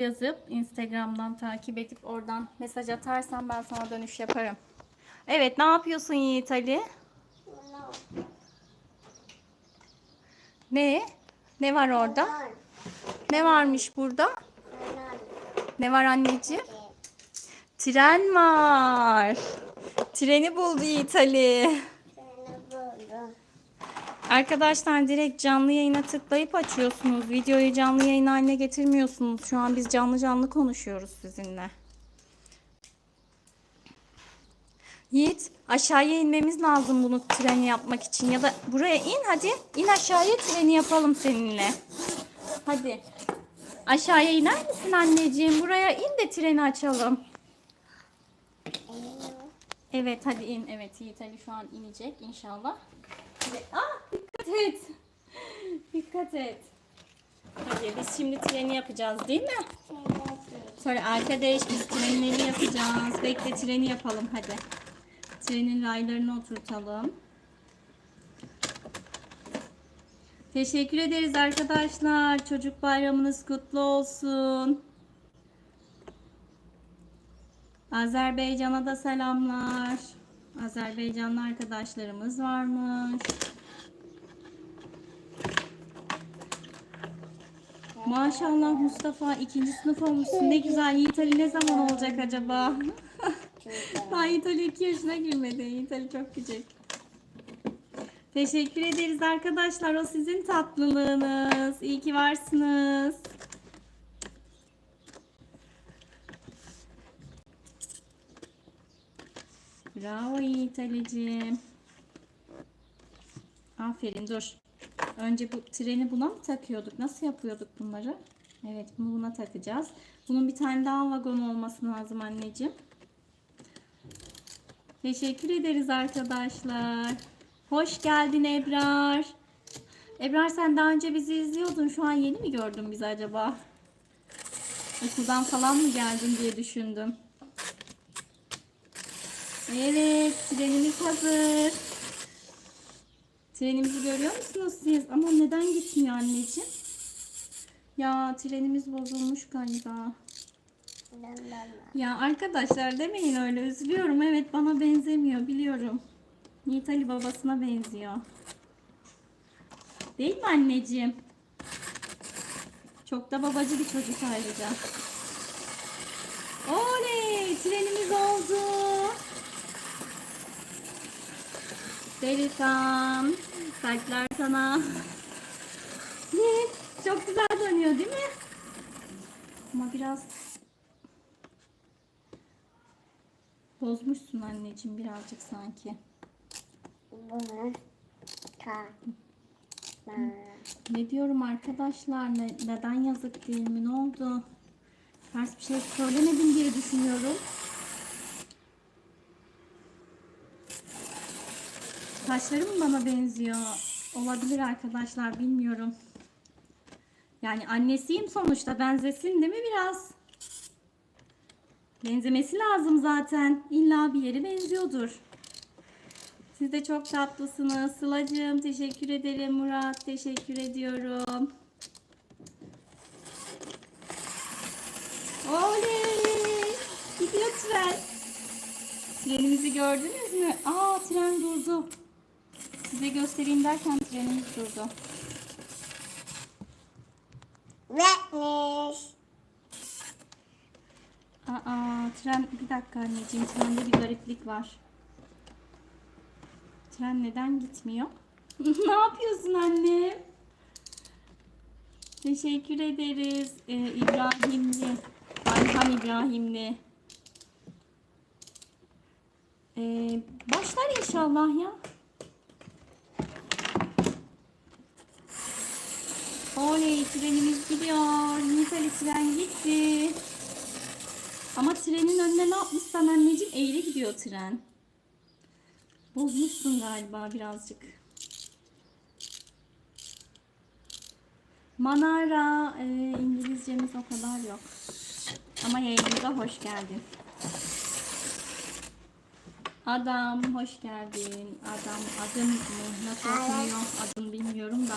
yazıp Instagram'dan takip edip oradan mesaj atarsan ben sana dönüş yaparım. Evet ne yapıyorsun Yiğit Ali? Ne? Ne var orada? Ne varmış burada? Ne var anneciğim? Tren var. Treni buldu Yiğit Ali. Arkadaşlar direkt canlı yayına tıklayıp açıyorsunuz. Videoyu canlı yayın haline getirmiyorsunuz. Şu an biz canlı canlı konuşuyoruz sizinle. Yiğit aşağıya inmemiz lazım bunu treni yapmak için. Ya da buraya in hadi. İn aşağıya treni yapalım seninle. Hadi. Aşağıya iner misin anneciğim? Buraya in de treni açalım. Evet hadi in. Evet Yiğit Ali şu an inecek inşallah. Ah dikkat et. dikkat et. Hadi biz şimdi treni yapacağız değil mi? Sonra arkadaş biz trenleri yapacağız. Bekle treni yapalım hadi. Trenin raylarını oturtalım. Teşekkür ederiz arkadaşlar. Çocuk bayramınız kutlu olsun. Azerbaycan'a da selamlar. Azerbaycanlı arkadaşlarımız varmış. Maşallah Mustafa ikinci sınıf olmuşsun. Ne güzel. Yiğit Ali ne zaman olacak acaba? Daha Yiğit Ali 2 yaşına girmedi. Yiğit Ali çok küçük. Teşekkür ederiz arkadaşlar. O sizin tatlılığınız. İyi ki varsınız. Bravo Yiğit Ali'ciğim. Aferin dur. Önce bu treni buna mı takıyorduk? Nasıl yapıyorduk bunları? Evet bunu buna takacağız. Bunun bir tane daha vagon olması lazım anneciğim. Teşekkür ederiz arkadaşlar. Hoş geldin Ebrar. Ebrar sen daha önce bizi izliyordun. Şu an yeni mi gördün bizi acaba? Okuldan falan mı geldin diye düşündüm. Evet, trenimiz hazır. Trenimizi görüyor musunuz siz? Ama neden gitmiyor anneciğim? Ya trenimiz bozulmuş galiba. Ya arkadaşlar demeyin öyle üzülüyorum. Evet bana benzemiyor biliyorum. Yiğit Ali babasına benziyor. Değil mi anneciğim? Çok da babacı bir çocuk ayrıca. Oley! Trenimiz oldu. Delikan. Kalpler sana. Çok güzel dönüyor değil mi? Ama biraz bozmuşsun anneciğim birazcık sanki. Bunu Ne diyorum arkadaşlar? Ne, neden yazık değil mi? Ne oldu? Ters bir şey söylemedim diye düşünüyorum. Saçları mı bana benziyor? Olabilir arkadaşlar bilmiyorum. Yani annesiyim sonuçta benzesin değil mi biraz? Benzemesi lazım zaten. İlla bir yeri benziyordur. Siz de çok tatlısınız. Sıla'cığım teşekkür ederim. Murat teşekkür ediyorum. Oley! Gidiyor tren. Trenimizi gördünüz mü? Aa tren durdu. Size göstereyim derken trenimiz durdu. Wetness. Aa tren bir dakika anneciğim trende bir gariplik var. Tren neden gitmiyor? ne yapıyorsun anne? Teşekkür ederiz ee, İbrahimli. Ayhan İbrahimli. Ee, başlar inşallah ya. Oley trenimiz gidiyor. Nitali tren gitti. Ama trenin önüne ne yapmışsan anneciğim eğri gidiyor tren. Bozmuşsun galiba birazcık. Manara e, İngilizcemiz o kadar yok. Ama yayınımıza hoş geldin. Adam hoş geldin. Adam adım mı? Nasıl okunuyor? Adını bilmiyorum da.